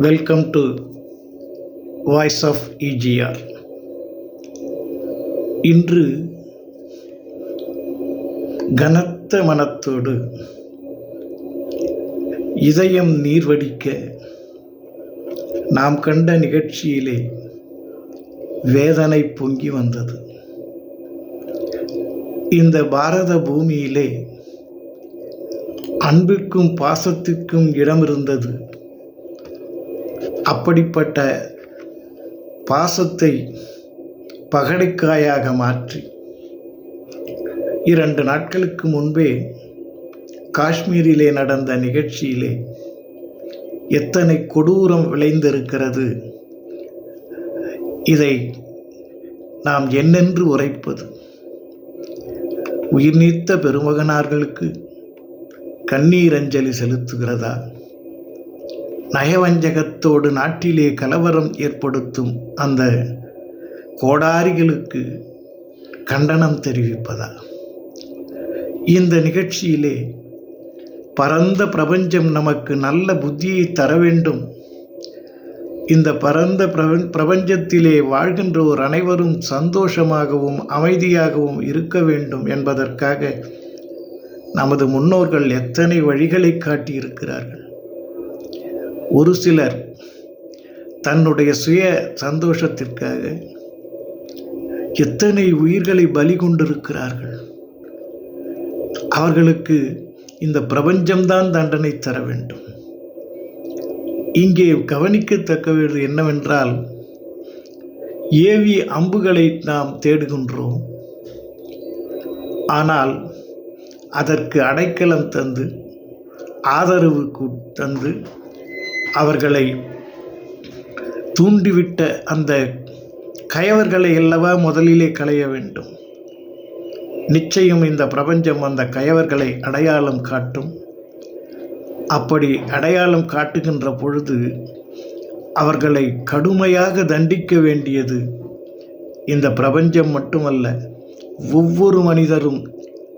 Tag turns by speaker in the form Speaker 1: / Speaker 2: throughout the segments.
Speaker 1: Welcome to voice of EGR இன்று கனத்த மனத்தோடு இதயம் நீர்வடிக்க நாம் கண்ட நிகழ்ச்சியிலே வேதனை பொங்கி வந்தது. இந்த பாரத பூமியிலே அன்புக்கும் பாசத்திற்கும் இடம் இருந்தது அப்படிப்பட்ட பாசத்தை பகடைக்காயாக மாற்றி இரண்டு நாட்களுக்கு முன்பே காஷ்மீரிலே நடந்த நிகழ்ச்சியிலே எத்தனை கொடூரம் விளைந்திருக்கிறது. இதை நாம் என்னென்று உரைப்பது? உயிர் நீத்த பெருமகனார்களுக்கு கண்ணீர் அஞ்சலி செலுத்துகிறதா? நயவஞ்சகத்தோடு நாட்டிலே கலவரம் ஏற்படுத்தும் அந்த கோடாரிகளுக்கு கண்டனம் தெரிவிப்பதா இந்த நிகழ்ச்சியிலே பரந்த பிரபஞ்சம் நமக்கு நல்ல புத்தியை தர வேண்டும். இந்த பரந்த பிரபஞ்சத்திலே வாழ்கின்றோர் அனைவரும் சந்தோஷமாகவும் அமைதியாகவும் இருக்க வேண்டும் என்பதற்காக நமது முன்னோர்கள் எத்தனை வழிகளை காட்டியிருக்கிறார்கள். ஒரு சிலர் தன்னுடைய சுய சந்தோஷத்திற்காக எத்தனை உயிர்களை பலி கொண்டிருக்கிறார்கள். அவர்களுக்கு இந்த பிரபஞ்சம்தான் தண்டனை தர வேண்டும். இங்கே கவனிக்கத்தக்கது என்னவென்றால் ஏவி அம்புகளை நாம் தேடுகின்றோம். ஆனால் அதற்கு அடைக்கலம் தந்து ஆதரவு தந்து அவர்களை தூண்டிவிட்ட அந்த கயவர்களை அல்லவா முதலிலே களைய வேண்டும். நிச்சயம் இந்த பிரபஞ்சம் அந்த கயவர்களை அடையாளம் காட்டும். அப்படி அடையாளம் காட்டுகின்ற பொழுது அவர்களை கடுமையாக தண்டிக்க வேண்டியது இந்த பிரபஞ்சம் மட்டுமல்ல ஒவ்வொரு மனிதரும்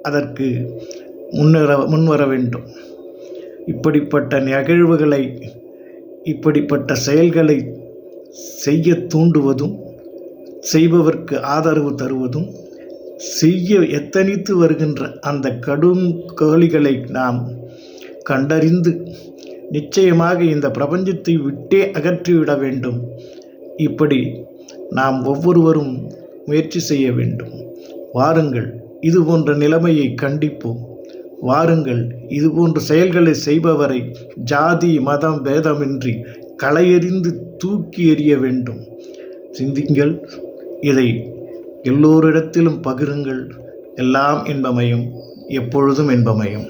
Speaker 1: அதற்கு முன்னர முன்வர வேண்டும். இப்படிப்பட்ட நிகழ்வுகளை இப்படிப்பட்ட செயல்களை செய்ய தூண்டுவதும் செய்பவர்க்கு ஆதரவு தருவதும் செய்ய எத்தனித்து வருகின்ற அந்த கடும் கோழிகளை நாம் கண்டறிந்து நிச்சயமாக இந்த பிரபஞ்சத்தை விட்டே அகற்றிவிட வேண்டும். இப்படி நாம் ஒவ்வொருவரும் முயற்சி செய்ய வேண்டும். வாருங்கள் இது போன்ற நிலைமையை கண்டிப்போம். வாருங்கள். இதுபோன்ற செயல்களை செய்பவரை ஜாதி மதம் பேதமின்றி களையறிந்து தூக்கி எறிய வேண்டும். சிந்திங்கள் இதை எல்லோரிடத்திலும் பகிருங்கள். எல்லாம் என்பமையும் எப்பொழுதும் என்பமையும்